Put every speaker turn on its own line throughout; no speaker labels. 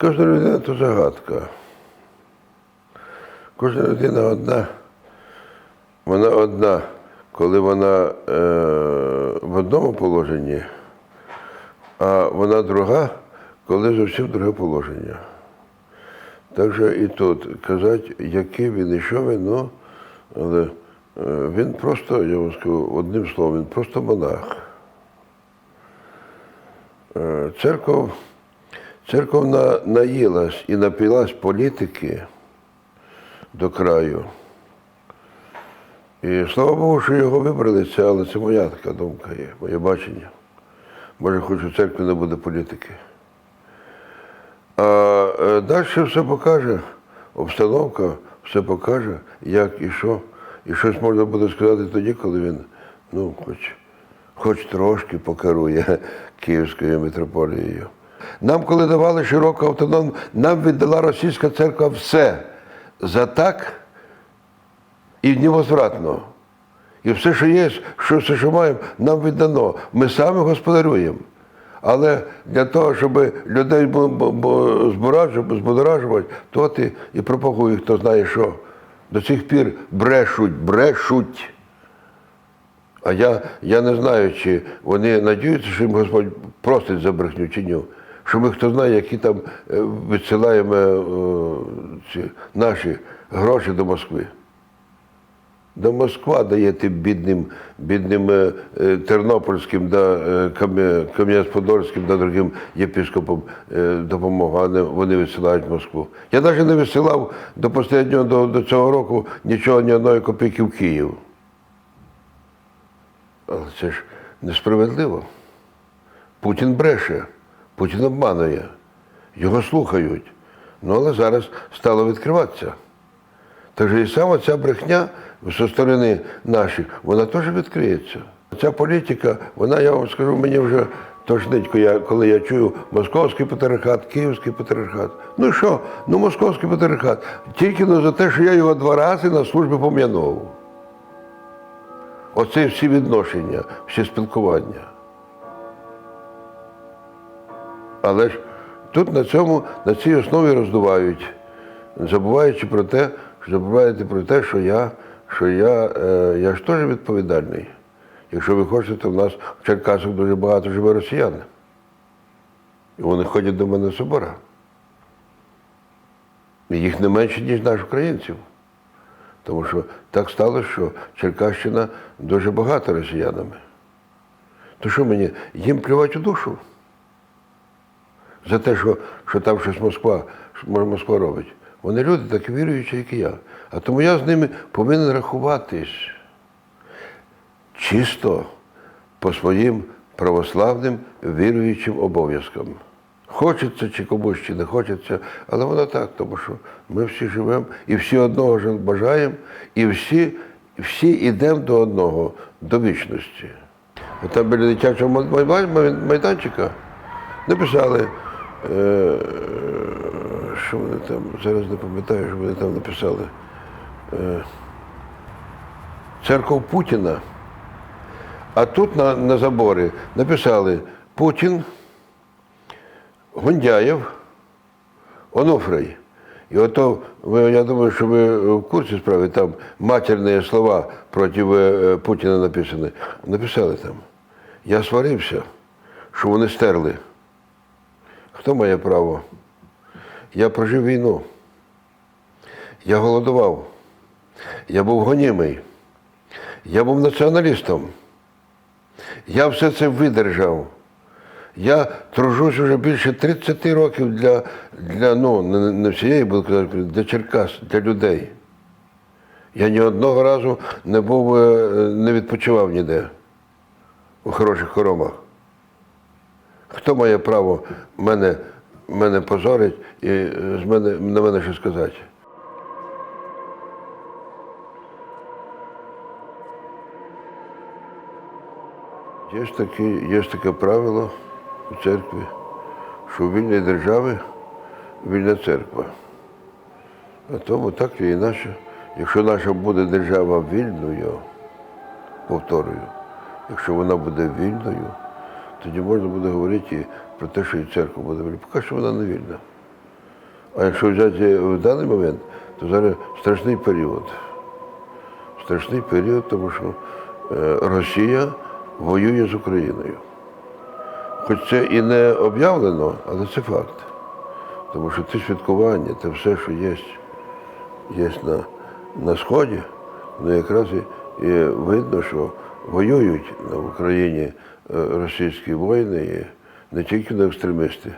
Кожна людина то загадка. Кожна людина одна. Вона одна, коли вона е, в одному положенні, а вона друга, коли зовсім друге положення. Так же і тут казати, який він і що він, ну, але е, він просто, я вам скажу одним словом, він просто монах. Е, Церков, церков на, наїлась і напилась політики до краю. І слава Богу, що його вибрали, це, але це моя така думка є, моє бачення. Може, хоч у церкві не буде політики. А е, далі все покаже, обстановка все покаже, як і що. І щось можна буде сказати тоді, коли він, ну, хоч, хоч трошки покерує Київською митрополією. Нам, коли давали широку автономію, нам віддала російська церква все за так і невозвратно. І все, що є, що все, що маємо, нам віддано. Ми самі господарюємо. Але для того, щоб людей збудоражувати, то ти і пропагує, хто знає що. До цих пір брешуть, брешуть. А я, я не знаю, чи вони надіються, що їм Господь простить за брехню чи ні. Що ми хто знає, які там е, відсилаємо е, ці наші гроші до Москви. Да Москва дає тим бідним, бідним е, е, да, е, Кам'я- Кам'янець-Подольським, да другим єпископам е, допомогу, а не вони висилають Москву. Я навіть не висилав до останнього, до, до цього року нічого, ні одної копійки в Київ. Але це ж несправедливо. Путін бреше, Путін обманує, його слухають. Ну, але зараз стало відкриватися. Же і саме ця брехня зі сторони наших, вона теж відкриється. Ця політика, вона, я вам скажу, мені вже тошнить, коли я, чую московський патріархат, київський патріархат. Ну що, ну московський патріархат, тільки ну, за те, що я його два рази на службі пом'янув. Оце всі відношення, всі спілкування. Але ж тут на цьому, на цій основі роздувають, забуваючи про те, забуваєте про те, що я, що я, е, я ж теж відповідальний. Якщо ви хочете, в нас в Черкасах дуже багато живе росіян. І вони ходять до мене собора. І їх не менше, ніж наш українців. Тому що так сталося, що Черкащина дуже багата росіянами. То що мені, їм плювати у душу? За те, що, що там щось Москва, що Москва робить. Вони люди такі віруючі, як і я. А тому я з ними повинен рахуватись чисто по своїм православним віруючим обов'язкам. Хочеться чи комусь чи не хочеться, але воно так, тому що ми всі живемо і всі одного ж бажаємо, і всі, всі йдемо до одного, до вічності. Там біля дитячого майданчика написали, що вони там, зараз не пам'ятаю, що вони там написали. Е, Церков Путіна. А тут на, на заборі написали Путін, Гундяєв, Онуфрий. І ото, я думаю, що ви в курсі справи, там матерні слова проти е, Путіна написані. Написали там. Я сварився, що вони стерли. Хто має право? Я прожив війну. Я голодував. Я був гонімий. Я був націоналістом. Я все це видержав. Я тружусь вже більше 30 років для, для ну, не, всієї, буду казати, для Черкас, для людей. Я ні одного разу не був, е, не відпочивав ніде у хороших хоромах. Хто має право мене, мене позорить і е, з мене, на мене щось сказати? Є ж таке, є ж таке правило у церкві, що у вільній державі вільна церква. А тому так і інакше, якщо наша буде держава вільною, повторюю, якщо вона буде вільною, тоді можна буде говорити про те, що і церква буде вільна. Поки що вона не вільна. А якщо взяти в даний момент, то зараз страшний період. Страшний період, тому що е, Росія воює з Україною. Хоч це і не об'явлено, але це факт. Тому що ті святкування, те все, що є, є на, на Сході, ну якраз і, і видно, що воюють на Україні російські воїни, не тільки на екстремісти,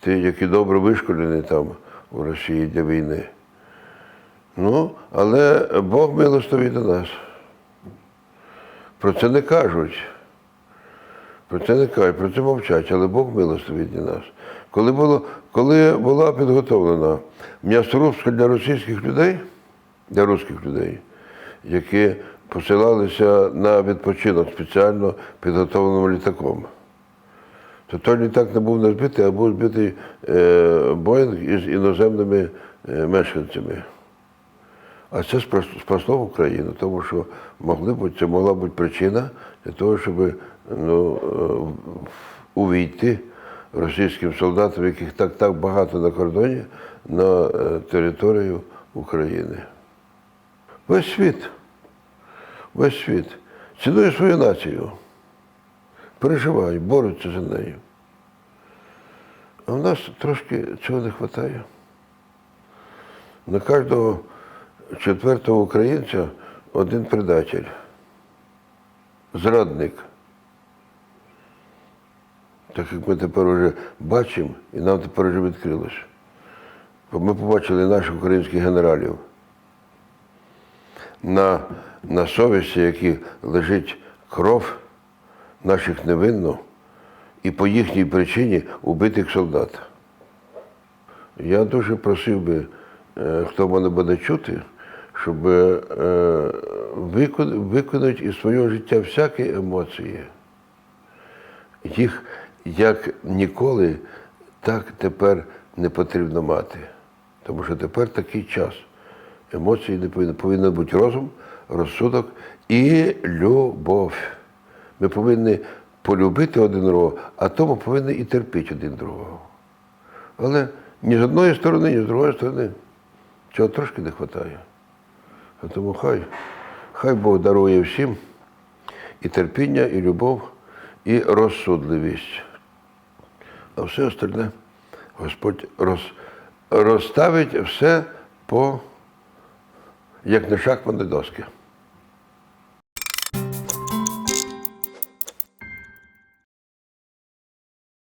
ті, які добре вишколені там у Росії для війни. Ну, але Бог милостивий до нас. Про це не кажуть. Про це не кажуть, про це мовчать, але Бог милостивий для нас. Коли, було, коли була підготовлена м'ясорубка для російських людей, для русських людей, які посилалися на відпочинок спеціально підготовленим літаком, то той літак не був не збитий, а був збитий е, Боїнг із іноземними е, мешканцями. А це спасло Україну, тому що могли бути, це могла бути причина для того, щоб ну, е, увійти російським солдатам, яких так, так багато на кордоні, на територію України. Весь світ, весь світ цінує свою націю, переживає, бореться за нею. А в нас трошки цього не вистачає. На кожного четвертого українця один предатель, зрадник. Так як ми тепер вже бачимо, і нам тепер вже відкрилося. Бо Ми побачили наших українських генералів. На, на совісті, які лежить кров наших невинно і по їхній причині убитих солдат. Я дуже просив би, е, хто мене буде чути, щоб е, виконати із свого життя всякі емоції. Їх як ніколи так тепер не потрібно мати. Тому що тепер такий час. Емоції не повинні, повинен бути розум, розсудок і любов. Ми повинні полюбити один другого, а тому повинні і терпіти один другого. Але ні з одної сторони, ні з другої сторони цього трошки не вистачає. А Тому хай, хай Бог дарує всім і терпіння, і любов, і розсудливість. А все остальне Господь роз, розставить все по, як на шахматні доски.